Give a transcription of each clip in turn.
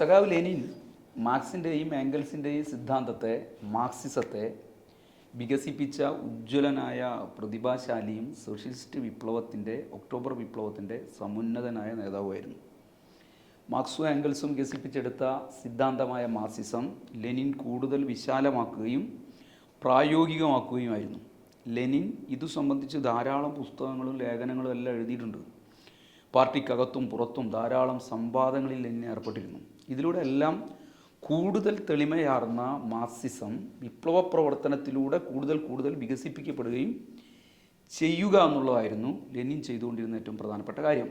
സഖാവ് ലെനിൻ മാർക്സിന്റെയും ആംഗൽസിന്റെയും സിദ്ധാന്തത്തെ മാർക്സിസത്തെ വികസിപ്പിച്ച ഉജ്ജ്വലനായ പ്രതിഭാശാലിയും സോഷ്യലിസ്റ്റ് വിപ്ലവത്തിന്റെ ഒക്ടോബർ വിപ്ലവത്തിന്റെ സമുന്നതനായ നേതാവുമായിരുന്നു. മാർക്സും ആംഗൽസും വികസിപ്പിച്ചെടുത്ത സിദ്ധാന്തമായ മാർസിസം ലെനിൻ കൂടുതൽ വിശാലമാക്കുകയും പ്രായോഗികമാക്കുകയുമായിരുന്നു. ലെനിൻ ഇതു സംബന്ധിച്ച് ധാരാളം പുസ്തകങ്ങളും ലേഖനങ്ങളും എല്ലാം എഴുതിയിട്ടുണ്ട്. പാർട്ടിക്കകത്തും പുറത്തും ധാരാളം സംവാദങ്ങളിൽ ലെനിൻ ഏർപ്പെട്ടിരുന്നു. ഇതിലൂടെ എല്ലാം കൂടുതൽ തെളിമയാർന്ന മാർസിസം വിപ്ലവ പ്രവർത്തനത്തിലൂടെ കൂടുതൽ കൂടുതൽ വികസിപ്പിക്കപ്പെടുകയും ചെയ്യുക എന്നുള്ളതായിരുന്നു ലെനിൻ ചെയ്തുകൊണ്ടിരുന്ന ഏറ്റവും പ്രധാനപ്പെട്ട കാര്യം.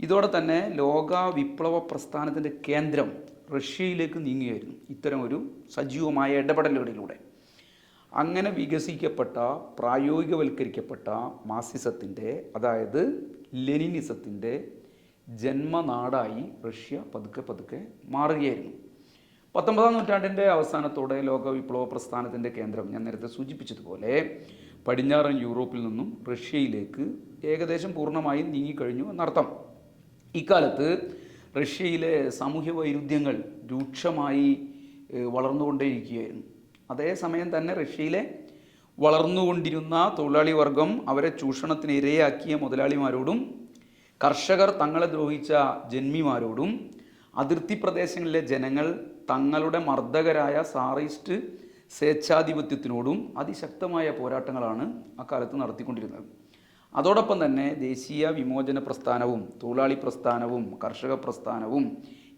ഇതോടെ തന്നെ ലോക വിപ്ലവ പ്രസ്ഥാനത്തിന്റെ കേന്ദ്രം റഷ്യയിലേക്ക് നീങ്ങുകയായിരുന്നു. ഇത്തരം ഒരു സജീവമായ ഇടപെടലുകളിലൂടെ. അങ്ങനെ വികസിക്കപ്പെട്ട പ്രായോഗികവൽക്കരിക്കപ്പെട്ട മാസിസത്തിന്റെ അതായത് ലെനിനിസത്തിന്റെ ജന്മനാടായി റഷ്യ പതുക്കെ പതുക്കെ മാറുകയായിരുന്നു. പത്തൊമ്പതാം നൂറ്റാണ്ടിന്റെ അവസാനത്തോടെ ലോക വിപ്ലവ പ്രസ്ഥാനത്തിന്റെ കേന്ദ്രം ഞാൻ നേരത്തെ സൂചിപ്പിച്ചതുപോലെ പടിഞ്ഞാറൻ യൂറോപ്പിൽ നിന്നും റഷ്യയിലേക്ക് ഏകദേശം പൂർണമായും നീങ്ങിക്കഴിഞ്ഞു എന്നർത്ഥം. ഇക്കാലത്ത് റഷ്യയിലെ സാമൂഹ്യ വൈരുദ്ധ്യങ്ങൾ രൂക്ഷമായി വളർന്നുകൊണ്ടേയിരിക്കുകയായിരുന്നു. അതേസമയം തന്നെ റഷ്യയിലെ വളർന്നുകൊണ്ടിരുന്ന തൊഴിലാളി വർഗം അവരെ ചൂഷണത്തിന് ഇരയാക്കിയ മുതലാളിമാരോടും കർഷകർ തങ്ങളെ ദ്രോഹിച്ച ജന്മിമാരോടും അതിർത്തി പ്രദേശങ്ങളിലെ ജനങ്ങൾ തങ്ങളുടെ മർദ്ദകരായ സാറിസ്റ്റ് സ്വേച്ഛാധിപത്യത്തിനോടും അതിശക്തമായ പോരാട്ടങ്ങളാണ് അക്കാലത്ത് നടത്തിക്കൊണ്ടിരുന്നത്. അതോടൊപ്പം തന്നെ ദേശീയ വിമോചന പ്രസ്ഥാനവും തൊഴിലാളി പ്രസ്ഥാനവും കർഷക പ്രസ്ഥാനവും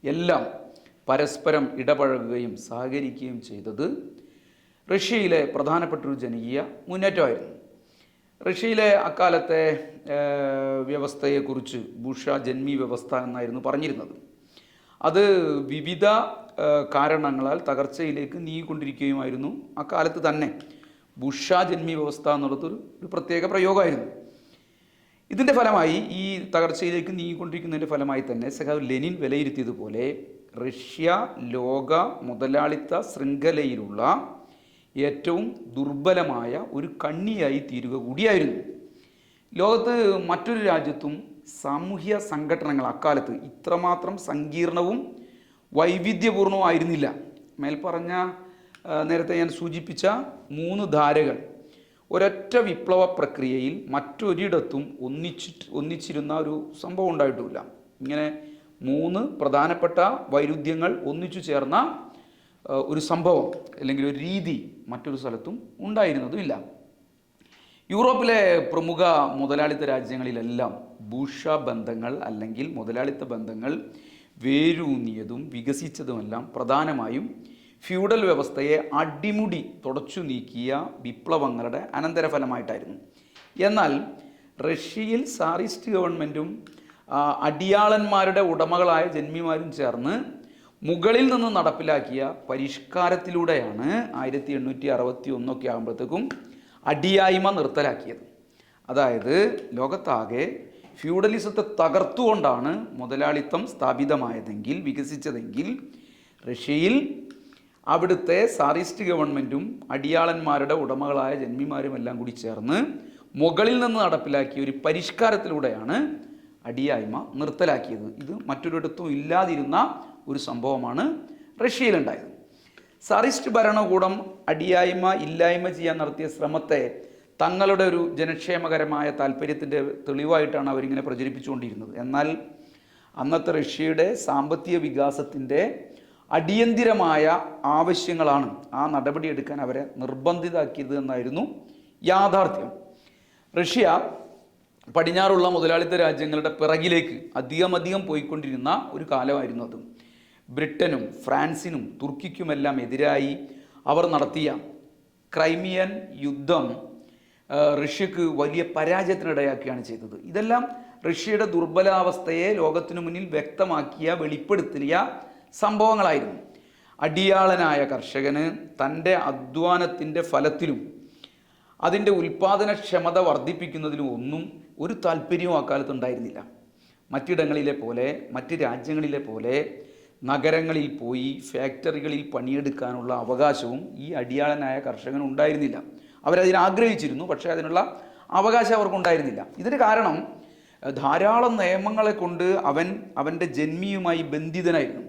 എല്ലാം പരസ്പരം ഇടപഴകുകയും സഹകരിക്കുകയും ചെയ്തത് റഷ്യയിലെ പ്രധാനപ്പെട്ട ഒരു ജനകീയ മുന്നേറ്റമായിരുന്നു. റഷ്യയിലെ അക്കാലത്തെ വ്യവസ്ഥയെക്കുറിച്ച് ബുഷ ജന്മി വ്യവസ്ഥ എന്നായിരുന്നു പറഞ്ഞിരുന്നത്. അത് വിവിധ കാരണങ്ങളാൽ തകർച്ചയിലേക്ക് നീങ്ങിക്കൊണ്ടിരിക്കുകയുമായിരുന്നു അക്കാലത്ത് തന്നെ. ബുഷ ജന്മി വ്യവസ്ഥ എന്നുള്ളത് ഒരു ഒരു പ്രത്യേക പ്രയോഗമായിരുന്നു. ഇതിന്റെ ഫലമായി ഈ തകർച്ചയിലേക്ക് നീങ്ങിക്കൊണ്ടിരിക്കുന്നതിന്റെ ഫലമായി തന്നെ സഖാവ് ലെനിൻ വിലയിരുത്തിയതുപോലെ റഷ്യ ലോക മുതലാളിത്ത ശൃംഖലയിലുള്ള ഏറ്റവും ദുർബലമായ ഒരു കണ്ണിയായി തീരുക കൂടിയായിരുന്നു. ലോകത്ത് മറ്റൊരു രാജ്യത്തും സാമൂഹ്യ സംഘടനകൾ അക്കാലത്ത് ഇത്രമാത്രം സങ്കീർണവും വൈവിധ്യപൂർണവും ആയിരുന്നില്ല. മേൽപ്പറഞ്ഞ നേരത്തെ ഞാൻ സൂചിപ്പിച്ച മൂന്ന് ധാരകൾ. ഒരൊറ്റ വിപ്ലവ പ്രക്രിയയിൽ മറ്റൊരിടത്തും ഒന്നിച്ചിട്ട് ഒന്നിച്ചിരുന്ന ഒരു സംഭവം ഉണ്ടായിട്ടുമില്ല ഇങ്ങനെ മൂന്ന് പ്രധാനപ്പെട്ട വൈരുദ്ധ്യങ്ങൾ ഒന്നിച്ചു ചേർന്ന ഒരു സംഭവം അല്ലെങ്കിൽ ഒരു രീതി മറ്റൊരു സ്ഥലത്തും ഉണ്ടായിരുന്നതുമില്ല. യൂറോപ്പിലെ പ്രമുഖ മുതലാളിത്ത രാജ്യങ്ങളിലെല്ലാം ഭൂഷ ബന്ധങ്ങൾ അല്ലെങ്കിൽ മുതലാളിത്ത ബന്ധങ്ങൾ വേരൂന്നിയതും വികസിച്ചതുമെല്ലാം പ്രധാനമായും ഫ്യൂഡൽ വ്യവസ്ഥയെ അടിമുടി തുടച്ചു നീക്കിയ വിപ്ലവങ്ങളുടെ അനന്തരഫലമായിട്ടായിരുന്നു. എന്നാൽ റഷ്യയിൽ സാറിസ്റ്റ് ഗവൺമെന്റും അടിയാളന്മാരുടെ ഉടമകളായ ജന്മിമാരും ചേർന്ന് മുകളിൽ നിന്ന് നടപ്പിലാക്കിയ പരിഷ്കാരത്തിലൂടെയാണ് ആയിരത്തി എണ്ണൂറ്റി അറുപത്തി ഒന്നൊക്കെ ആകുമ്പോഴത്തേക്കും അടിയായ്മ നിർത്തലാക്കിയത്. അതായത് ലോകത്താകെ ഫ്യൂഡലിസത്തെ തകർത്തുകൊണ്ടാണ് മുതലാളിത്തം സ്ഥാപിതമായതെങ്കിൽ വികസിച്ചതെങ്കിൽ റഷ്യയിൽ അവിടുത്തെ സാറിസ്റ്റ് ഗവൺമെന്റും അടിയാളന്മാരുടെ ഉടമകളായ ജന്മിമാരും എല്ലാം കൂടി ചേർന്ന് മുകളിൽ നിന്ന് നടപ്പിലാക്കിയ ഒരു പരിഷ്കാരത്തിലൂടെയാണ് അടിയായ്മ നിർത്തലാക്കിയത്. ഇത് മറ്റൊരിടത്തും ഇല്ലാതിരുന്ന ഒരു സംഭവമാണ് റഷ്യയിലുണ്ടായത്. സറിസ്റ്റ് ഭരണകൂടം അടിയായ്മ ഇല്ലായ്മ ചെയ്യാൻ നടത്തിയ ശ്രമത്തെ തങ്ങളുടെ ഒരു ജനക്ഷേമകരമായ താല്പര്യത്തിന്റെ തെളിവായിട്ടാണ് അവരിങ്ങനെ പ്രചരിപ്പിച്ചുകൊണ്ടിരുന്നത്. എന്നാൽ അന്നത്തെ റഷ്യയുടെ സാമ്പത്തിക വികാസത്തിന്റെ അടിയന്തിരമായ ആവശ്യങ്ങളാണ് ആ നടപടിയെടുക്കാൻ അവരെ നിർബന്ധിതാക്കിയത് എന്നായിരുന്നു യാഥാർത്ഥ്യം. റഷ്യ പടിഞ്ഞാറുള്ള മുതലാളിത്ത രാജ്യങ്ങളുടെ പിറകിലേക്ക് അധികമധികം പോയിക്കൊണ്ടിരുന്ന ഒരു കാലമായിരുന്നു അത്. ബ്രിട്ടനും ഫ്രാൻസിനും തുർക്കിക്കുമെല്ലാം എതിരായി അവർ നടത്തിയ ക്രൈമിയൻ യുദ്ധം റഷ്യക്ക് വലിയ പരാജയത്തിനിടയാക്കുകയാണ് ചെയ്തത്. ഇതെല്ലാം റഷ്യയുടെ ദുർബലാവസ്ഥയെ ലോകത്തിനു മുന്നിൽ വ്യക്തമാക്കിയ വെളിപ്പെടുത്തിയ സംഭവങ്ങളായിരുന്നു. അടിയാളനായ കർഷകന് തന്റെ അധ്വാനത്തിന്റെ ഫലത്തിലും അതിന്റെ ഉൽപ്പാദനക്ഷമത വർദ്ധിപ്പിക്കുന്നതിലും ഒന്നും ഒരു താല്പര്യവും അക്കാലത്ത് ഉണ്ടായിരുന്നില്ല. മറ്റിടങ്ങളിലെ പോലെ മറ്റ് രാജ്യങ്ങളിലെ പോലെ നഗരങ്ങളിൽ പോയി ഫാക്ടറികളിൽ പണിയെടുക്കാനുള്ള അവകാശവും ഈ അടിയാളനായ കർഷകന് ഉണ്ടായിരുന്നില്ല. അവരതിന് ആഗ്രഹിച്ചിരുന്നു പക്ഷേ അതിനുള്ള അവകാശം അവർക്കുണ്ടായിരുന്നില്ല. ഇതിന് കാരണം ധാരാളം നിയമങ്ങളെ കൊണ്ട് അവൻ അവന്റെ ജന്മിയുമായി ബന്ധിതനായിരുന്നു.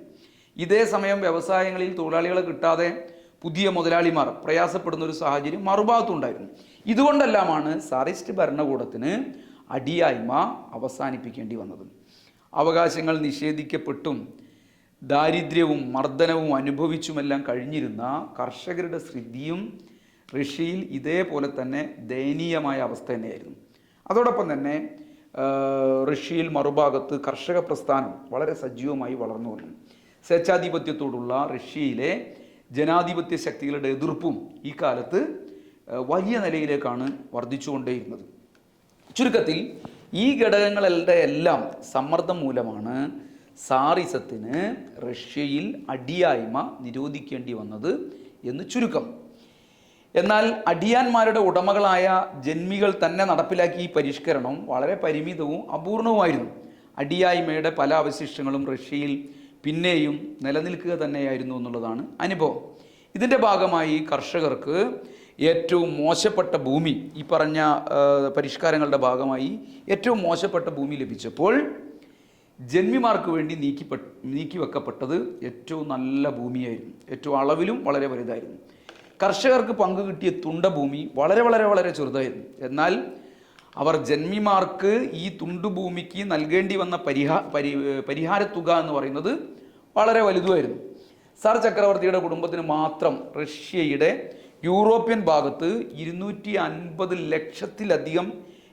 ഇതേ സമയം വ്യവസായങ്ങളിൽ തൊഴിലാളികളെ കിട്ടാതെ പുതിയ മുതലാളിമാർ പ്രയാസപ്പെടുന്ന ഒരു സാഹചര്യം മറുഭാഗത്തുണ്ടായിരുന്നു. ഇതുകൊണ്ടെല്ലാമാണ് സാറിസ്റ്റ് ഭരണകൂടത്തിന് അടിയായ്മ അവസാനിപ്പിക്കേണ്ടി വന്നത്. അവകാശങ്ങൾ നിഷേധിക്കപ്പെട്ടും ദാരിദ്ര്യവും മർദ്ദനവും അനുഭവിച്ചുമെല്ലാം കഴിഞ്ഞിരുന്ന കർഷകരുടെ സ്ഥിതിയും റഷ്യയിൽ ഇതേപോലെ തന്നെ ദയനീയമായ അവസ്ഥ തന്നെയായിരുന്നു. അതോടൊപ്പം തന്നെ റഷ്യയിൽ മറുഭാഗത്ത് കർഷക പ്രസ്ഥാനം വളരെ സജീവമായി വളർന്നു വന്നു. സ്വേച്ഛാധിപത്യത്തോടുള്ള റഷ്യയിലെ ജനാധിപത്യ ശക്തികളുടെ എതിർപ്പും ഈ കാലത്ത് വലിയ നിലയിലേക്കാണ് വർദ്ധിച്ചുകൊണ്ടേയിരുന്നത്. ചുരുക്കത്തിൽ ഈ ഘടകങ്ങളുടെ എല്ലാം സമ്മർദ്ദം മൂലമാണ് സാറിസത്തിന് റഷ്യയിൽ അടിയായ്മ നിരോധിക്കേണ്ടി വന്നത് എന്ന് ചുരുക്കം. എന്നാൽ അടിയാന്മാരുടെ ഉടമകളായ ജന്മികൾ തന്നെ നടപ്പിലാക്കിയ ഈ പരിഷ്കരണം വളരെ പരിമിതവും അപൂർണവുമായിരുന്നു. അടിയായ്മയുടെ പല അവശിഷ്ടങ്ങളും റഷ്യയിൽ പിന്നെയും നിലനിൽക്കുക തന്നെയായിരുന്നു എന്നുള്ളതാണ് അനുഭവം. ഇതിന്റെ ഭാഗമായി കർഷകർക്ക് ഏറ്റവും മോശപ്പെട്ട ഭൂമി ഈ പറഞ്ഞ പരിഷ്കാരങ്ങളുടെ ഭാഗമായി ഏറ്റവും മോശപ്പെട്ട ഭൂമി ലഭിച്ചപ്പോൾ ജന്മിമാർക്ക് വേണ്ടി നീക്കിപ്പെട്ട് നീക്കി വെക്കപ്പെട്ടത് ഏറ്റവും നല്ല ഭൂമിയായിരുന്നു. ഏറ്റവും അളവിലും വളരെ വലുതായിരുന്നു. കർഷകർക്ക് പങ്ക് കിട്ടിയ തുണ്ടഭൂമി വളരെ വളരെ വളരെ ചെറുതായിരുന്നു. എന്നാൽ അവർ ജന്മിമാർക്ക് ഈ തുണ്ടുഭൂമിക്ക് നൽകേണ്ടി വന്ന പരിഹാ പരി തുക എന്ന് പറയുന്നത് വളരെ വലുതുമായിരുന്നു. സർ ചക്രവർത്തിയുടെ കുടുംബത്തിന് മാത്രം റഷ്യയുടെ യൂറോപ്യൻ ഭാഗത്ത് ഇരുന്നൂറ്റി അൻപത് ലക്ഷത്തിലധികം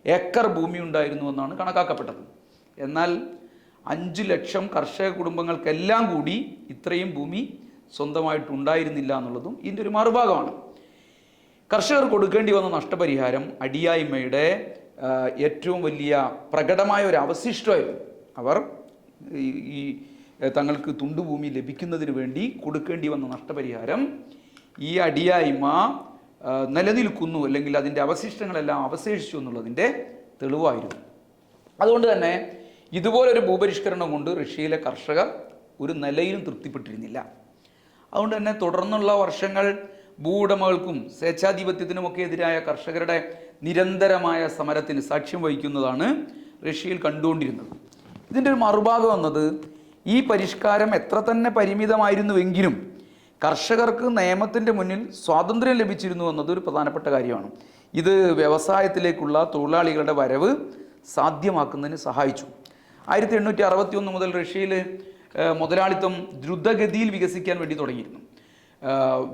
ഏക്കർ ഭൂമി ഉണ്ടായിരുന്നു എന്നാണ് കണക്കാക്കപ്പെട്ടത്. എന്നാൽ അഞ്ച് ലക്ഷം കർഷക കുടുംബങ്ങൾക്കെല്ലാം കൂടി ഇത്രയും ഭൂമി സ്വന്തമായിട്ടുണ്ടായിരുന്നില്ല എന്നുള്ളതും ഇതിന്റെ ഒരു മറുഭാഗമാണ്. കർഷകർ കൊടുക്കേണ്ടി വന്ന നഷ്ടപരിഹാരം അടിയായ്മയുടെ ഏറ്റവും വലിയ പ്രകടമായ ഒരു അവശിഷ്ടമായിരുന്നു. അവർ ഈ തങ്ങൾക്ക് തുണ്ടുഭൂമി ലഭിക്കുന്നതിന് വേണ്ടി കൊടുക്കേണ്ടി വന്ന നഷ്ടപരിഹാരം ഈ അടിയായ്മ നിലനിൽക്കുന്നു അല്ലെങ്കിൽ അതിന്റെ അവശിഷ്ടങ്ങളെല്ലാം അവശേഷിച്ചു എന്നുള്ളതിന്റെ തെളിവായിരുന്നു. അതുകൊണ്ട് തന്നെ ഇതുപോലൊരു ഭൂപരിഷ്കരണം കൊണ്ട് റഷ്യയിലെ കർഷകർ ഒരു നിലയിലും തൃപ്തിപ്പെട്ടിരുന്നില്ല. അതുകൊണ്ട് തന്നെ തുടർന്നുള്ള വർഷങ്ങൾ ഭൂവുടമകൾക്കും സ്വേച്ഛാധിപത്യത്തിനുമൊക്കെ എതിരായ കർഷകരുടെ നിരന്തരമായ സമരത്തിന് സാക്ഷ്യം വഹിക്കുന്നതാണ് റഷ്യയിൽ കണ്ടുകൊണ്ടിരുന്നത്. ഇതിന്റെ ഒരു മറുഭാഗം എന്നത് ഈ പരിഷ്കാരം എത്ര തന്നെ പരിമിതമായിരുന്നുവെങ്കിലും കർഷകർക്ക് നിയമത്തിന്റെ മുന്നിൽ സ്വാതന്ത്ര്യം ലഭിച്ചിരുന്നു എന്നത് ഒരു പ്രധാനപ്പെട്ട കാര്യമാണ്. ഇത് വ്യവസായത്തിലേക്കുള്ള തൊഴിലാളികളുടെ വരവ് സാധ്യമാക്കുന്നതിന് സഹായിച്ചു. ആയിരത്തി എണ്ണൂറ്റി അറുപത്തി ഒന്ന് മുതൽ റഷ്യയിൽ മുതലാളിത്തം ദ്രുതഗതിയിൽ വികസിക്കാൻ വേണ്ടി തുടങ്ങിയിരുന്നു.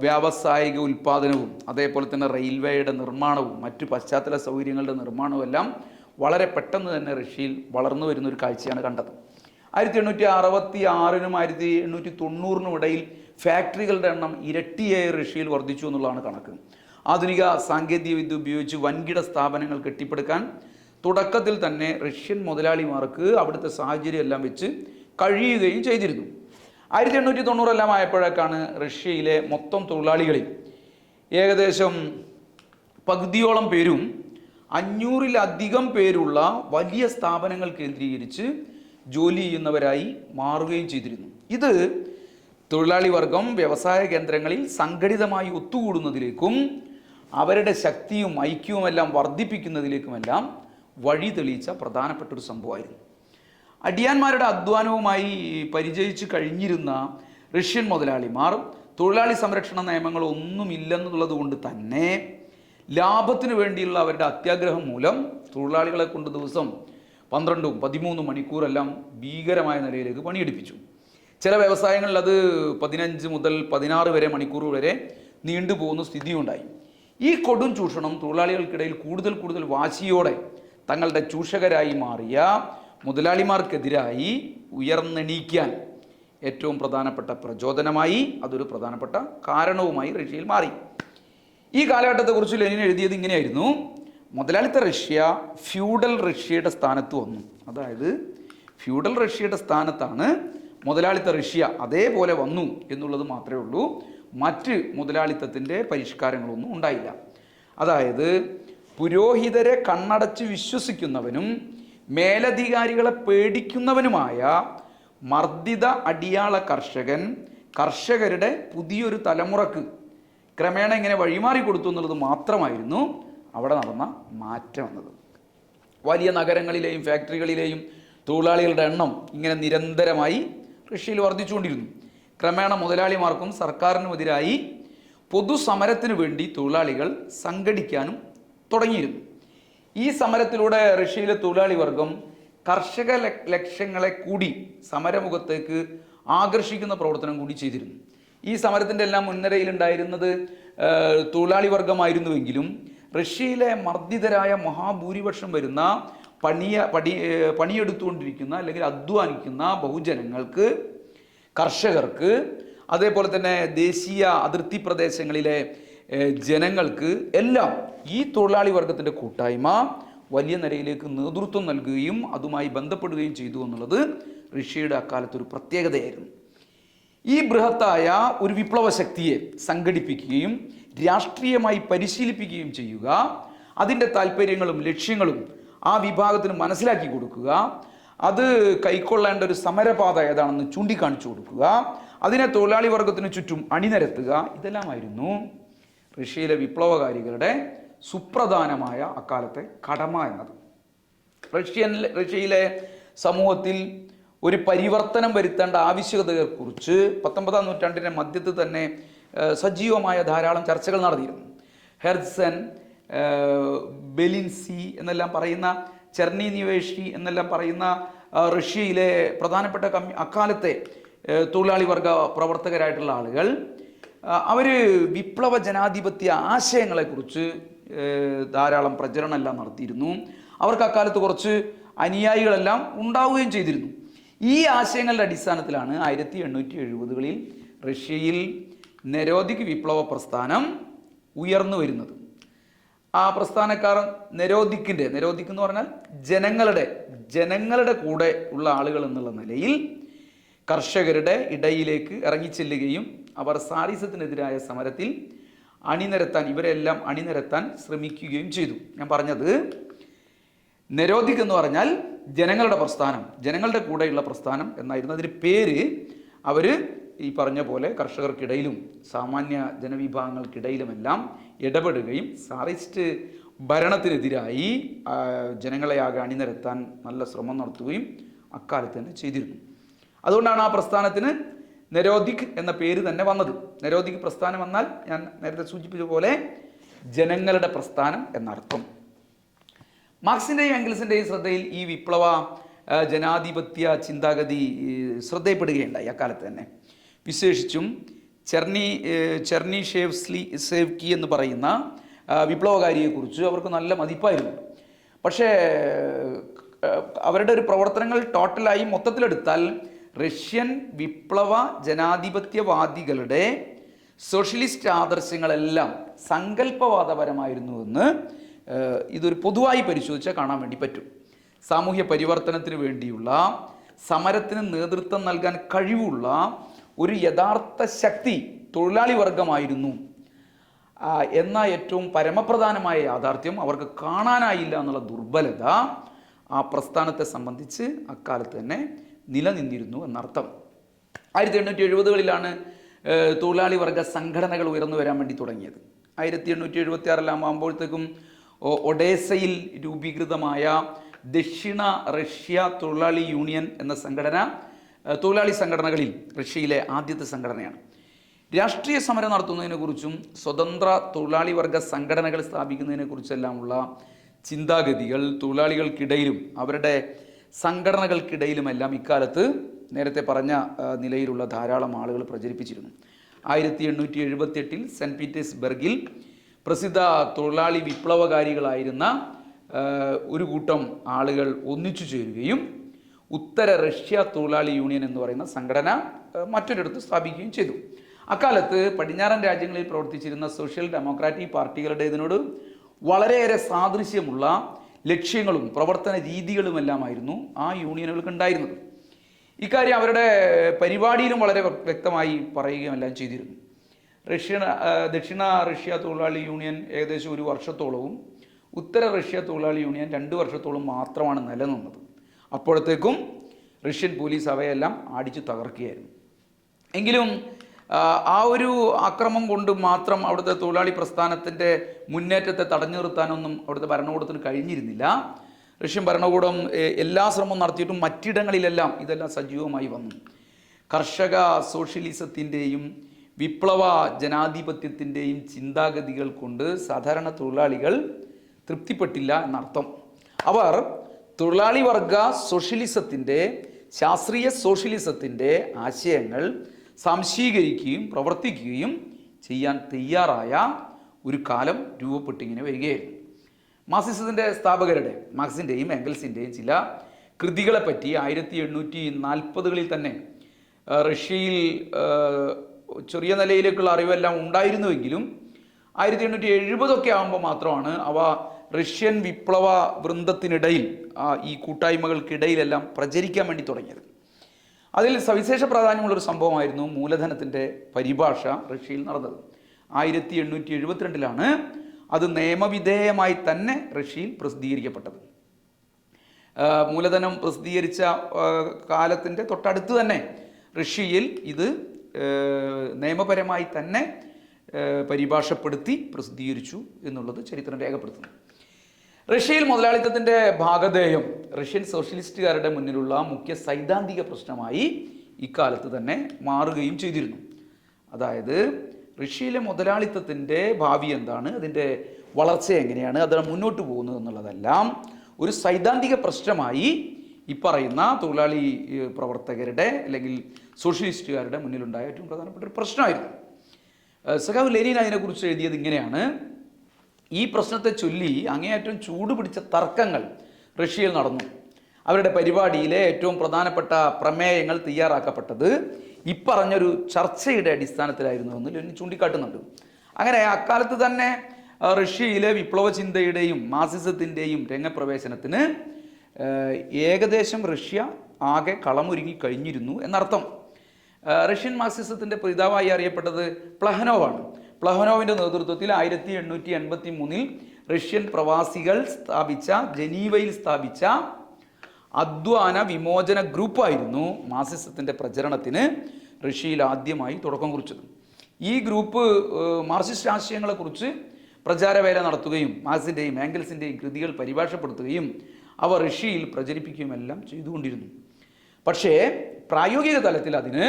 വ്യാവസായിക ഉൽപ്പാദനവും അതേപോലെ തന്നെ റെയിൽവേയുടെ നിർമ്മാണവും മറ്റ് പശ്ചാത്തല സൗകര്യങ്ങളുടെ നിർമ്മാണവും എല്ലാം വളരെ പെട്ടെന്ന് തന്നെ റഷ്യയിൽ വളർന്നു വരുന്ന ഒരു കാഴ്ചയാണ് കണ്ടത്. ആയിരത്തി എണ്ണൂറ്റി അറുപത്തി ആറിനും ആയിരത്തി എണ്ണൂറ്റി തൊണ്ണൂറിനും ഇടയിൽ ഫാക്ടറികളുടെ എണ്ണം ഇരട്ടിയായി റഷ്യയിൽ വർദ്ധിച്ചു എന്നുള്ളതാണ് കണക്ക്. ആധുനിക സാങ്കേതിക വിദ്യ ഉപയോഗിച്ച് വൻകിട സ്ഥാപനങ്ങൾ കെട്ടിപ്പടുക്കാൻ തുടക്കത്തിൽ തന്നെ റഷ്യൻ മുതലാളിമാർക്ക് അവിടുത്തെ സാഹചര്യം എല്ലാം വെച്ച് കഴിയുകയും ചെയ്തിരുന്നു. ആയിരത്തി എണ്ണൂറ്റി തൊണ്ണൂറെല്ലാം ആയപ്പോഴേക്കാണ് റഷ്യയിലെ മൊത്തം തൊഴിലാളികളിൽ ഏകദേശം പകുതിയോളം പേരും അഞ്ഞൂറിലധികം പേരുള്ള വലിയ സ്ഥാപനങ്ങൾ കേന്ദ്രീകരിച്ച് ജോലി ചെയ്യുന്നവരായി മാറുകയും ചെയ്തിരുന്നു. ഇത് തൊഴിലാളി വർഗം വ്യവസായ കേന്ദ്രങ്ങളിൽ സംഘടിതമായി ഒത്തുകൂടുന്നതിലേക്കും അവരുടെ ശക്തിയും ഐക്യവുമെല്ലാം വർദ്ധിപ്പിക്കുന്നതിലേക്കുമെല്ലാം വഴി തെളിയിച്ച പ്രധാനപ്പെട്ട ഒരു സംഭവമായിരുന്നു. അടിയാന്മാരുടെ അധ്വാനവുമായി പരിചയിച്ചു കഴിഞ്ഞിരുന്ന റഷ്യൻ മുതലാളിമാർ തൊഴിലാളി സംരക്ഷണ നിയമങ്ങൾ ഒന്നുമില്ലെന്നുള്ളത് കൊണ്ട് തന്നെ ലാഭത്തിന് വേണ്ടിയുള്ള അവരുടെ അത്യാഗ്രഹം മൂലം തൊഴിലാളികളെ കൊണ്ട് ദിവസം പന്ത്രണ്ടും പതിമൂന്നും മണിക്കൂറെല്ലാം ഭീകരമായ നിലയിലേക്ക് പണിയെടുപ്പിച്ചു. ചില വ്യവസായങ്ങളിൽ അത് പതിനഞ്ച് മുതൽ പതിനാറ് വരെ മണിക്കൂർ വരെ നീണ്ടുപോകുന്ന സ്ഥിതിയുണ്ടായി. ഈ കൊടും ചൂഷണം തൊഴിലാളികൾക്കിടയിൽ കൂടുതൽ കൂടുതൽ വാശിയോടെ തങ്ങളുടെ ചൂഷകരായി മാറിയ മുതലാളിമാർക്കെതിരായി ഉയർന്നെണീക്കാൻ ഏറ്റവും പ്രധാനപ്പെട്ട പ്രചോദനമായി അതൊരു പ്രധാനപ്പെട്ട കാരണവുമായി റഷ്യയിൽ മാറി. ഈ കാലഘട്ടത്തെക്കുറിച്ച് ലെനിൻ എഴുതിയത് ഇങ്ങനെയായിരുന്നു. മുതലാളിത്ത റഷ്യ ഫ്യൂഡൽ റഷ്യയുടെ സ്ഥാനത്ത് വന്നു. അതായത് ഫ്യൂഡൽ റഷ്യയുടെ സ്ഥാനത്താണ് മുതലാളിത്ത റഷ്യ അതേപോലെ വന്നു എന്നുള്ളത് മാത്രമേ ഉള്ളൂ. മറ്റ് മുതലാളിത്തത്തിന്റെ പരിഷ്കാരങ്ങളൊന്നും ഉണ്ടായില്ല. അതായത് പുരോഹിതരെ കണ്ണടച്ച് വിശ്വസിക്കുന്നവനും മേലധികാരികളെ പേടിക്കുന്നവനുമായ മർദ്ദിത അടിയാള കർഷകൻ കർഷകരുടെ പുതിയൊരു തലമുറയ്ക്ക് ക്രമേണ ഇങ്ങനെ വഴിമാറി കൊടുത്തു എന്നുള്ളത് മാത്രമായിരുന്നു അവിടെ നടന്ന മാറ്റം എന്നത്. വലിയ നഗരങ്ങളിലെയും ഫാക്ടറികളിലെയും തൊഴിലാളികളുടെ എണ്ണം ഇങ്ങനെ നിരന്തരമായി റഷ്യയിൽ വർദ്ധിച്ചുകൊണ്ടിരുന്നു. ക്രമേണ മുതലാളിമാർക്കും സർക്കാരിനുമെതിരായി പൊതുസമരത്തിനു വേണ്ടി തൊഴിലാളികൾ സംഘടിക്കാനും തുടങ്ങിയിരുന്നു. ഈ സമരത്തിലൂടെ റഷ്യയിലെ തൊഴിലാളി വർഗം കർഷക ലക്- ലക്ഷ്യങ്ങളെ കൂടി സമരമുഖത്തേക്ക് ആകർഷിക്കുന്ന പ്രവർത്തനം കൂടി ചെയ്തിരുന്നു. ഈ സമരത്തിന്റെ എല്ലാം മുൻനിരയിലുണ്ടായിരുന്നത് തൊഴിലാളി വർഗമായിരുന്നുവെങ്കിലും റഷ്യയിലെ മർദ്ദിതരായ മഹാഭൂരിപക്ഷം വരുന്ന പണിയ പണി പണിയെടുത്തുകൊണ്ടിരിക്കുന്ന അല്ലെങ്കിൽ അധ്വാനിക്കുന്ന ബഹുജനങ്ങൾക്ക് കർഷകർക്ക് അതേപോലെ തന്നെ ദേശീയ അതിർത്തി പ്രദേശങ്ങളിലെ ജനങ്ങൾക്ക് എല്ലാം ഈ തൊഴിലാളി വർഗത്തിന്റെ കൂട്ടായ്മ വലിയ നിരയിലേക്ക് നേതൃത്വം നൽകുകയും അതുമായി ബന്ധപ്പെടുകയും ചെയ്തു എന്നുള്ളത് റഷ്യയുടെ അക്കാലത്ത് ഒരു പ്രത്യേകതയായിരുന്നു. ഈ ബൃഹത്തായ ഒരു വിപ്ലവ ശക്തിയെ സംഘടിപ്പിക്കുകയും രാഷ്ട്രീയമായി പരിശീലിപ്പിക്കുകയും ചെയ്യുക അതിന്റെ താല്പര്യങ്ങളും ലക്ഷ്യങ്ങളും ആ വിഭാഗത്തിന് മനസ്സിലാക്കി കൊടുക്കുക അത് കൈക്കൊള്ളേണ്ട ഒരു സമരപാത ഏതാണെന്ന് ചൂണ്ടിക്കാണിച്ചു കൊടുക്കുക അതിനെ തൊഴിലാളി വർഗത്തിന് ചുറ്റും അണിനിരത്തുക ഇതെല്ലാമായിരുന്നു. റഷ്യയിലെ വിപ്ലവകാരികളുടെ സുപ്രധാനമായ അക്കാലത്തെ കടമ എന്നത്. റഷ്യൻ റഷ്യയിലെ സമൂഹത്തിൽ ഒരു പരിവർത്തനം വരുത്തേണ്ട ആവശ്യകതയെക്കുറിച്ച് പത്തൊമ്പതാം നൂറ്റാണ്ടിന്റെ മധ്യത്തിൽ തന്നെ സജീവമായ ധാരാളം ചർച്ചകൾ നടത്തിയിരുന്നു ഹെർസൻ ബെലിൻസി എന്നെല്ലാം പറയുന്ന ചെർണി നിവേഷി എന്നെല്ലാം പറയുന്ന റഷ്യയിലെ പ്രധാനപ്പെട്ട കമ്മി അക്കാലത്തെ തൊഴിലാളി വർഗ പ്രവർത്തകരായിട്ടുള്ള ആളുകൾ അവർ വിപ്ലവ ജനാധിപത്യ ആശയങ്ങളെക്കുറിച്ച് ധാരാളം പ്രചരണമെല്ലാം നടത്തിയിരുന്നു. അവർക്ക് അക്കാലത്ത് കുറച്ച് അനുയായികളെല്ലാം ഉണ്ടാവുകയും ചെയ്തിരുന്നു. ഈ ആശയങ്ങളുടെ അടിസ്ഥാനത്തിലാണ് ആയിരത്തി എണ്ണൂറ്റി എഴുപതുകളിൽ റഷ്യയിൽ നിരോധിക് വിപ്ലവ പ്രസ്ഥാനം ഉയർന്നു വരുന്നത്. ആ പ്രസ്ഥാനക്കാർ നിരോധിക്കിന്റെ നിരോധിക്ക് എന്ന് പറഞ്ഞാൽ ജനങ്ങളുടെ ജനങ്ങളുടെ കൂടെ ഉള്ള ആളുകൾ എന്നുള്ള നിലയിൽ കർഷകരുടെ ഇടയിലേക്ക് ഇറങ്ങിച്ചെല്ലുകയും അവർ സാരിസത്തിനെതിരായ സമരത്തിൽ അണിനിരത്താൻ ഇവരെല്ലാം അണിനിരത്താൻ ശ്രമിക്കുകയും ചെയ്തു. ഞാൻ പറഞ്ഞത് നിരോധിക് എന്ന് പറഞ്ഞാൽ ജനങ്ങളുടെ പ്രസ്ഥാനം ജനങ്ങളുടെ കൂടെയുള്ള പ്രസ്ഥാനം എന്നായിരുന്നു. അതിന് പേര് അവർ ഈ പറഞ്ഞ പോലെ കർഷകർക്കിടയിലും സാമാന്യ ജനവിഭാഗങ്ങൾക്കിടയിലുമെല്ലാം ഇടപെടുകയും സാറിസ്റ്റ് ഭരണത്തിനെതിരായി ജനങ്ങളെ ആകെ അണിനിരത്താൻ നല്ല ശ്രമം നടത്തുകയും അക്കാലത്ത് തന്നെ ചെയ്തിരുന്നു. അതുകൊണ്ടാണ് ആ പ്രസ്ഥാനത്തിന് നിരോധിക് എന്ന പേര് തന്നെ വന്നത്. നരോധിക് പ്രസ്ഥാനം എന്നാൽ ഞാൻ നേരത്തെ സൂചിപ്പിച്ച പോലെ ജനങ്ങളുടെ പ്രസ്ഥാനം എന്നർത്ഥം. മാർക്സിന്റെയും എംഗൽസിന്റെയും ശ്രദ്ധയിൽ ഈ വിപ്ലവ ജനാധിപത്യ ചിന്താഗതി ശ്രദ്ധയപ്പെടുകയുണ്ടായി അക്കാലത്ത് തന്നെ. വിശേഷിച്ചും ചെർണി ചെർണി ഷേവ്സ്ലി സേവ്കി എന്ന് പറയുന്ന വിപ്ലവകാരിയെക്കുറിച്ച് അവർക്ക് നല്ല മതിപ്പായിരുന്നു. പക്ഷേ അവരുടെ ഒരു പ്രവർത്തനങ്ങൾ ടോട്ടലായി മൊത്തത്തിലെടുത്താൽ റഷ്യൻ വിപ്ലവ ജനാധിപത്യവാദികളുടെ സോഷ്യലിസ്റ്റ് ആദർശങ്ങളെല്ലാം സങ്കല്പവാദപരമായിരുന്നു എന്ന് ഇതൊരു പൊതുവായി പരിശോധിച്ചാൽ കാണാൻ വേണ്ടി പറ്റും. സാമൂഹ്യ പരിവർത്തനത്തിന് വേണ്ടിയുള്ള സമരത്തിന് നേതൃത്വം നൽകാൻ കഴിവുള്ള ഒരു യഥാർത്ഥ ശക്തി തൊഴിലാളി വർഗമായിരുന്നു. എന്ന ഏറ്റവും പരമപ്രധാനമായ യാഥാർത്ഥ്യം അവർക്ക് കാണാനായില്ല എന്നുള്ള ദുർബലത ആ പ്രസ്ഥാനത്തെ സംബന്ധിച്ച് അക്കാലത്ത് തന്നെ നിലനിന്നിരുന്നു എന്നർത്ഥം. ആയിരത്തി എണ്ണൂറ്റി എഴുപതുകളിലാണ് തൊഴിലാളി വർഗ സംഘടനകൾ ഉയർന്നു വരാൻ വേണ്ടി തുടങ്ങിയത്. ആയിരത്തി എണ്ണൂറ്റി എഴുപത്തി ആറിലാം ആകുമ്പോഴത്തേക്കും ഒഡേസയിൽ രൂപീകൃതമായ ദക്ഷിണ റഷ്യ തൊഴിലാളി യൂണിയൻ എന്ന സംഘടന തൊഴിലാളി സംഘടനകളിൽ റഷ്യയിലെ ആദ്യത്തെ സംഘടനയാണ്. രാഷ്ട്രീയ സമരം നടത്തുന്നതിനെക്കുറിച്ചും സ്വതന്ത്ര തൊഴിലാളി വർഗ സംഘടനകൾ സ്ഥാപിക്കുന്നതിനെക്കുറിച്ചെല്ലാമുള്ള ചിന്താഗതികൾ തൊഴിലാളികൾക്കിടയിലും അവരുടെ സംഘടനകൾക്കിടയിലുമെല്ലാം ഇക്കാലത്ത് നേരത്തെ പറഞ്ഞ നിലയിലുള്ള ധാരാളം ആളുകൾ പ്രചരിപ്പിച്ചിരുന്നു. ആയിരത്തി എണ്ണൂറ്റി എഴുപത്തിയെട്ടിൽ സെന്റ് പീറ്റേഴ്സ്ബർഗിൽ പ്രസിദ്ധ തൊഴിലാളി വിപ്ലവകാരികളായിരുന്ന ഒരു കൂട്ടം ആളുകൾ ഒന്നിച്ചു ചേരുകയും ഉത്തര റഷ്യ തൊഴിലാളി യൂണിയൻ എന്ന് പറയുന്ന സംഘടന മറ്റൊരിടത്ത് സ്ഥാപിക്കുകയും ചെയ്തു. അക്കാലത്ത് പടിഞ്ഞാറൻ രാജ്യങ്ങളിൽ പ്രവർത്തിച്ചിരുന്ന സോഷ്യൽ ഡെമോക്രാറ്റിക് പാർട്ടികളുടേതിനോട് വളരെയേറെ സാദൃശ്യമുള്ള ലക്ഷ്യങ്ങളും പ്രവർത്തന രീതികളുമെല്ലാമായിരുന്നു ആ യൂണിയനുകൾക്ക് ഉണ്ടായിരുന്നത്. ഇക്കാര്യം അവരുടെ പരിപാടിയിലും വളരെ വ്യക്തമായി പറയുകയും എല്ലാം ചെയ്തിരുന്നു. റഷ്യ ദക്ഷിണ റഷ്യ തൊഴിലാളി യൂണിയൻ ഏകദേശം ഒരു വർഷത്തോളവും ഉത്തര റഷ്യ തൊഴിലാളി യൂണിയൻ രണ്ട് വർഷത്തോളം മാത്രമാണ് നിലനിന്നത്. അപ്പോഴത്തേക്കും റഷ്യൻ പോലീസ് അവയെല്ലാം അടിച്ചു തകർക്കുകയായിരുന്നു. എങ്കിലും ആ, ഒരു അക്രമം കൊണ്ട് മാത്രം അവിടുത്തെ തൊഴിലാളി പ്രസ്ഥാനത്തിന്റെ മുന്നേറ്റത്തെ തടഞ്ഞു നിർത്താനൊന്നും അവിടുത്തെ ഭരണകൂടത്തിന് കഴിഞ്ഞിരുന്നില്ല. റഷ്യൻ ഭരണകൂടം എല്ലാ ശ്രമവും നടത്തിയിട്ടും മറ്റിടങ്ങളിലെല്ലാം ഇതെല്ലാം സജീവമായി വന്നു. കർഷക സോഷ്യലിസത്തിന്റെയും വിപ്ലവ ജനാധിപത്യത്തിന്റെയും ചിന്താഗതികൾ കൊണ്ട് സാധാരണ തൊഴിലാളികൾ തൃപ്തിപ്പെട്ടില്ല എന്നർത്ഥം. അവർ തൊഴിലാളി വർഗ സോഷ്യലിസത്തിന്റെ ശാസ്ത്രീയ സോഷ്യലിസത്തിന്റെ ആശയങ്ങൾ സംശീകരിക്കുകയും പ്രവർത്തിക്കുകയും ചെയ്യാൻ തയ്യാറായ ഒരു കാലം രൂപപ്പെട്ടിങ്ങനെ വരികയായിരുന്നു. മാർസിസത്തിന്റെ സ്ഥാപകരുടെ മാർക്സിന്റെയും എംഗൽസിന്റെയും ചില കൃതികളെ പറ്റി ആയിരത്തി എണ്ണൂറ്റി നാൽപ്പതുകളിൽ തന്നെ റഷ്യയിൽ ചെറിയ നിലയിലേക്കുള്ള അറിവെല്ലാം ഉണ്ടായിരുന്നുവെങ്കിലും ആയിരത്തി എണ്ണൂറ്റി എഴുപതൊക്കെ ആകുമ്പോൾ മാത്രമാണ് അവ റഷ്യൻ വിപ്ലവ വൃന്ദത്തിനിടയിൽ ഈ കൂട്ടായ്മകൾക്കിടയിലെല്ലാം പ്രചരിക്കാൻ വേണ്ടി തുടങ്ങിയത്. അതിൽ സവിശേഷ പ്രാധാന്യമുള്ളൊരു സംഭവമായിരുന്നു മൂലധനത്തിന്റെ പരിഭാഷ റഷ്യയിൽ നടന്നത്. ആയിരത്തി എണ്ണൂറ്റി എഴുപത്തിരണ്ടിലാണ് അത് നിയമവിധേയമായി തന്നെ റഷ്യയിൽ പ്രസിദ്ധീകരിക്കപ്പെട്ടത്. മൂലധനം പ്രസിദ്ധീകരിച്ച കാലത്തിന്റെ തൊട്ടടുത്ത് തന്നെ റഷ്യയിൽ ഇത് നിയമപരമായി തന്നെ പരിഭാഷപ്പെടുത്തി പ്രസിദ്ധീകരിച്ചു എന്നുള്ളത് ചരിത്രം രേഖപ്പെടുത്തുന്നു. റഷ്യയിൽ മുതലാളിത്തത്തിന്റെ ഭാഗധേയം റഷ്യൻ സോഷ്യലിസ്റ്റുകാരുടെ മുന്നിലുള്ള മുഖ്യ സൈദ്ധാന്തിക പ്രശ്നമായി ഇക്കാലത്ത് തന്നെ മാറുകയും ചെയ്തിരുന്നു. അതായത് റഷ്യയിലെ മുതലാളിത്തത്തിന്റെ ഭാവി എന്താണ്? അതിന്റെ വളർച്ച എങ്ങനെയാണ്? അത് മുന്നോട്ട് പോകുന്നത് എന്നുള്ളതെല്ലാം ഒരു സൈദ്ധാന്തിക പ്രശ്നമായി ഈ പറയുന്ന തൊഴിലാളി പ്രവർത്തകരുടെ അല്ലെങ്കിൽ സോഷ്യലിസ്റ്റുകാരുടെ മുന്നിലുണ്ടായ ഏറ്റവും പ്രധാനപ്പെട്ട ഒരു പ്രശ്നമായിരുന്നു. സഖാവ് ലെനിൻ അതിനെക്കുറിച്ച് എഴുതിയത് ഇങ്ങനെയാണ്. ഈ പ്രശ്നത്തെ ചൊല്ലി അങ്ങേയറ്റം ചൂട് പിടിച്ച തർക്കങ്ങൾ റഷ്യയിൽ നടന്നു. അവരുടെ പരിപാടിയിലെ ഏറ്റവും പ്രധാനപ്പെട്ട പ്രമേയങ്ങൾ തയ്യാറാക്കപ്പെട്ടത് ഇപ്പറഞ്ഞൊരു ചർച്ചയുടെ അടിസ്ഥാനത്തിലായിരുന്നു എന്ന് ലെനിൻ ചൂണ്ടിക്കാട്ടുന്നുണ്ട്. അങ്ങനെ അക്കാലത്ത് തന്നെ റഷ്യയിലെ വിപ്ലവ ചിന്തയുടെയും മാസിസത്തിന്റെയും രംഗപ്രവേശനത്തിന് ഏകദേശം റഷ്യ ആകെ കളമൊരുങ്ങി കഴിഞ്ഞിരുന്നു എന്നർത്ഥം. റഷ്യൻ മാർക്സിസത്തിന്റെ പിതാവായി അറിയപ്പെട്ടത് പ്ലഹനോവാണ്. പ്ലഹനോവിന്റെ നേതൃത്വത്തിൽ ആയിരത്തി എണ്ണൂറ്റി എൺപത്തി മൂന്നിൽ റഷ്യൻ പ്രവാസികൾ സ്ഥാപിച്ച ജനീവയിൽ സ്ഥാപിച്ച അധ്വാന വിമോചന ഗ്രൂപ്പായിരുന്നു മാർസിസത്തിന്റെ പ്രചരണത്തിന് റഷ്യയിൽ ആദ്യമായി തുടക്കം കുറിച്ചത്. ഈ ഗ്രൂപ്പ് മാർസിസ്റ്റ് ആശയങ്ങളെക്കുറിച്ച് പ്രചാരവേല നടത്തുകയും മാർസിന്റെയും ആംഗിൾസിന്റെയും കൃതികൾ പരിഭാഷപ്പെടുത്തുകയും അവ റഷ്യയിൽ പ്രചരിപ്പിക്കുകയുമെല്ലാം ചെയ്തുകൊണ്ടിരുന്നു. പക്ഷേ പ്രായോഗിക തലത്തിൽ അതിന്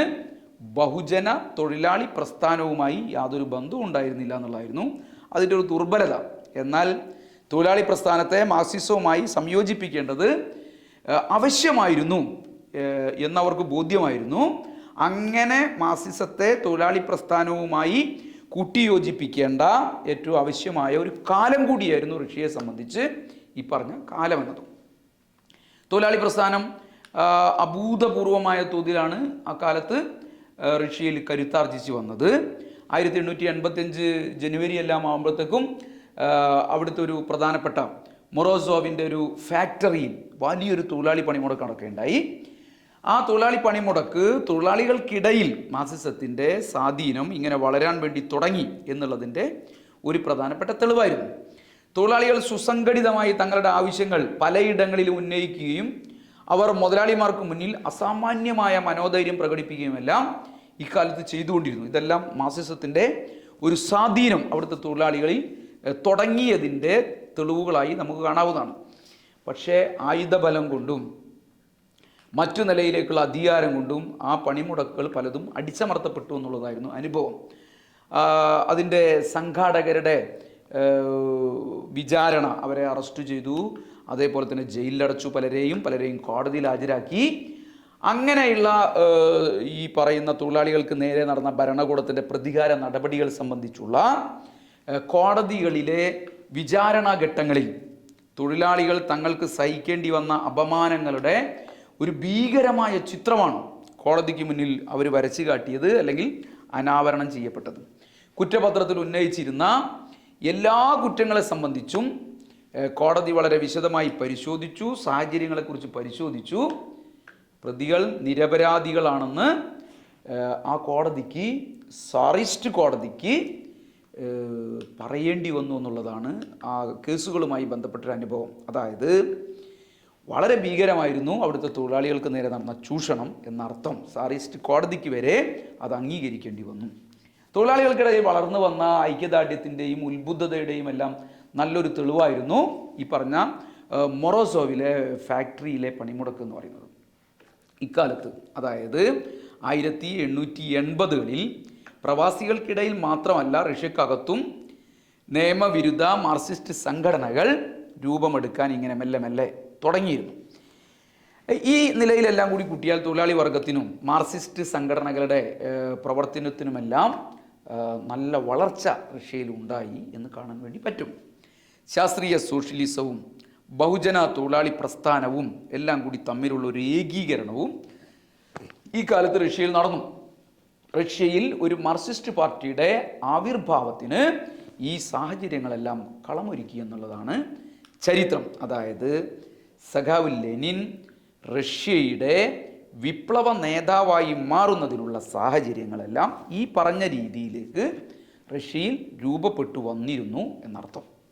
ബഹുജന തൊഴിലാളി പ്രസ്ഥാനവുമായി യാതൊരു ബന്ധവും ഉണ്ടായിരുന്നില്ല എന്നുള്ളതായിരുന്നു അതിന്റെ ഒരു ദുർബലത. എന്നാൽ തൊഴിലാളി പ്രസ്ഥാനത്തെ മാർക്സിസവുമായി സംയോജിപ്പിക്കേണ്ടത് ആവശ്യമായിരുന്നു എന്നവർക്ക് ബോധ്യമായിരുന്നു. അങ്ങനെ മാർസിസത്തെ തൊഴിലാളി പ്രസ്ഥാനവുമായി കൂട്ടിയോജിപ്പിക്കേണ്ട ഏറ്റവും ആവശ്യമായ ഒരു കാലം കൂടിയായിരുന്നു ഋഷിയെ സംബന്ധിച്ച് ഈ പറഞ്ഞ കാലം എന്നതും തൊഴിലാളി പ്രസ്ഥാനം അഭൂതപൂർവമായ തോതിലാണ് ആ ആ, റഷ്യയിൽ കരുത്താർജിച്ച് വന്നത്. ആയിരത്തി എണ്ണൂറ്റി എൺപത്തിയഞ്ച് ജനുവരി എല്ലാം ആകുമ്പോഴത്തേക്കും അവിടുത്തെ ഒരു പ്രധാനപ്പെട്ട മൊറോസോവിന്റെ ഒരു ഫാക്ടറിയിൽ വലിയൊരു തൊഴിലാളി പണിമുടക്ക് നടക്കുകയുണ്ടായി. ആ തൊഴിലാളി പണിമുടക്ക് തൊഴിലാളികൾക്കിടയിൽ മാസിസത്തിന്റെ സ്വാധീനം ഇങ്ങനെ വളരാൻ വേണ്ടി തുടങ്ങി എന്നുള്ളതിന്റെ ഒരു പ്രധാനപ്പെട്ട തെളിവായിരുന്നു. തൊഴിലാളികൾ സുസംഘടിതമായി തങ്ങളുടെ ആവശ്യങ്ങൾ പലയിടങ്ങളിലും ഉന്നയിക്കുകയും അവർ മുതലാളിമാർക്ക് മുന്നിൽ അസാമാന്യമായ മനോധൈര്യം പ്രകടിപ്പിക്കുകയുമെല്ലാം ഇക്കാലത്ത് ചെയ്തുകൊണ്ടിരുന്നു. ഇതെല്ലാം മാസിസത്തിന്റെ ഒരു സ്വാധീനം അവിടുത്തെ തൊഴിലാളികളിൽ തുടങ്ങിയതിന്റെ തെളിവുകളായി നമുക്ക് കാണാവുന്നതാണ്. പക്ഷേ ആയുധബലം കൊണ്ടും മറ്റു നിലയിലേക്കുള്ള അധികാരം കൊണ്ടും ആ പണിമുടക്കുകൾ പലതും അടിച്ചമർത്തപ്പെട്ടു എന്നുള്ളതായിരുന്നു അനുഭവം. അതിന്റെ സംഘാടകരുടെ വിചാരണ അവരെ അറസ്റ്റ് ചെയ്തു. അതേപോലെ തന്നെ ജയിലിലടച്ചു പലരെയും പലരെയും കോടതിയിൽ ഹാജരാക്കി. അങ്ങനെയുള്ള ഈ പറയുന്ന തൊഴിലാളികൾക്ക് നേരെ നടന്ന ഭരണകൂടത്തിന്റെ പ്രതികാര നടപടികൾ സംബന്ധിച്ചുള്ള കോടതികളിലെ വിചാരണാ ഘട്ടങ്ങളിൽ തൊഴിലാളികൾ തങ്ങൾക്ക് സഹിക്കേണ്ടി വന്ന അപമാനങ്ങളുടെ ഒരു ഭീകരമായ ചിത്രമാണ് കോടതിക്ക് മുന്നിൽ അവർ വരച്ചു കാട്ടിയത് അല്ലെങ്കിൽ അനാവരണം ചെയ്യപ്പെട്ടത്. കുറ്റപത്രത്തിൽ ഉന്നയിച്ചിരുന്ന എല്ലാ കുറ്റങ്ങളെ സംബന്ധിച്ചും കോടതി വളരെ വിശദമായി പരിശോധിച്ചു സാഹചര്യങ്ങളെക്കുറിച്ച് പരിശോധിച്ചു. പ്രതികൾ നിരപരാധികളാണെന്ന് ആ കോടതിക്ക് സാറിസ്റ്റ് കോടതിക്ക് പറയേണ്ടി വന്നു എന്നുള്ളതാണ് ആ കേസുകളുമായി ബന്ധപ്പെട്ടൊരു അനുഭവം. അതായത് വളരെ ഭീകരമായിരുന്നു അവിടുത്തെ തൊഴിലാളികൾക്ക് നേരെ നടന്ന ചൂഷണം എന്നർത്ഥം. സാറിസ്റ്റ് കോടതിക്ക് വരെ അത് അംഗീകരിക്കേണ്ടി വന്നു. തൊഴിലാളികൾക്കിടയിൽ വളർന്നു വന്ന ഐക്യദാർഢ്യത്തിന്റെയും ഉത്ബുദ്ധതയുടെയും എല്ലാം നല്ലൊരു തെളിവായിരുന്നു ഈ പറഞ്ഞ മൊറോസോവിലെ ഫാക്ടറിയിലെ പണിമുടക്ക് എന്ന് പറയുന്നത്. ഇക്കാലത്ത് അതായത് ആയിരത്തി എണ്ണൂറ്റി എൺപതുകളിൽ പ്രവാസികൾക്കിടയിൽ മാത്രമല്ല റഷ്യക്കകത്തും നിയമവിരുദ്ധ മാർക്സിസ്റ്റ് സംഘടനകൾ രൂപമെടുക്കാൻ ഇങ്ങനെ മെല്ലെ മെല്ലെ തുടങ്ങിയിരുന്നു. ഈ നിലയിലെല്ലാം കൂടി കുട്ടിയാൽ തൊഴിലാളി വർഗത്തിനും മാർക്സിസ്റ്റ് സംഘടനകളുടെ പ്രവർത്തനത്തിനുമെല്ലാം നല്ല വളർച്ച റഷ്യയിൽ ഉണ്ടായി എന്ന് കാണാൻ വേണ്ടി പറ്റും. ശാസ്ത്രീയ സോഷ്യലിസവും ബഹുജന തൊഴിലാളി പ്രസ്ഥാനവും എല്ലാം കൂടി തമ്മിലുള്ള ഒരു ഏകീകരണവും ഈ കാലത്ത് റഷ്യയിൽ നടന്നു. റഷ്യയിൽ ഒരു മാർക്സിസ്റ്റ് പാർട്ടിയുടെ ആവിർഭാവത്തിന് ഈ സാഹചര്യങ്ങളെല്ലാം കളമൊരുക്കി എന്നുള്ളതാണ് ചരിത്രം. അതായത് സഖാവ് ലെനിൻ റഷ്യയുടെ വിപ്ലവ നേതാവായി മാറുന്നതിനുള്ള സാഹചര്യങ്ങളെല്ലാം ഈ പറഞ്ഞ രീതിയിലേക്ക് റഷ്യയിൽ രൂപപ്പെട്ടു വന്നിരുന്നു എന്നർത്ഥം.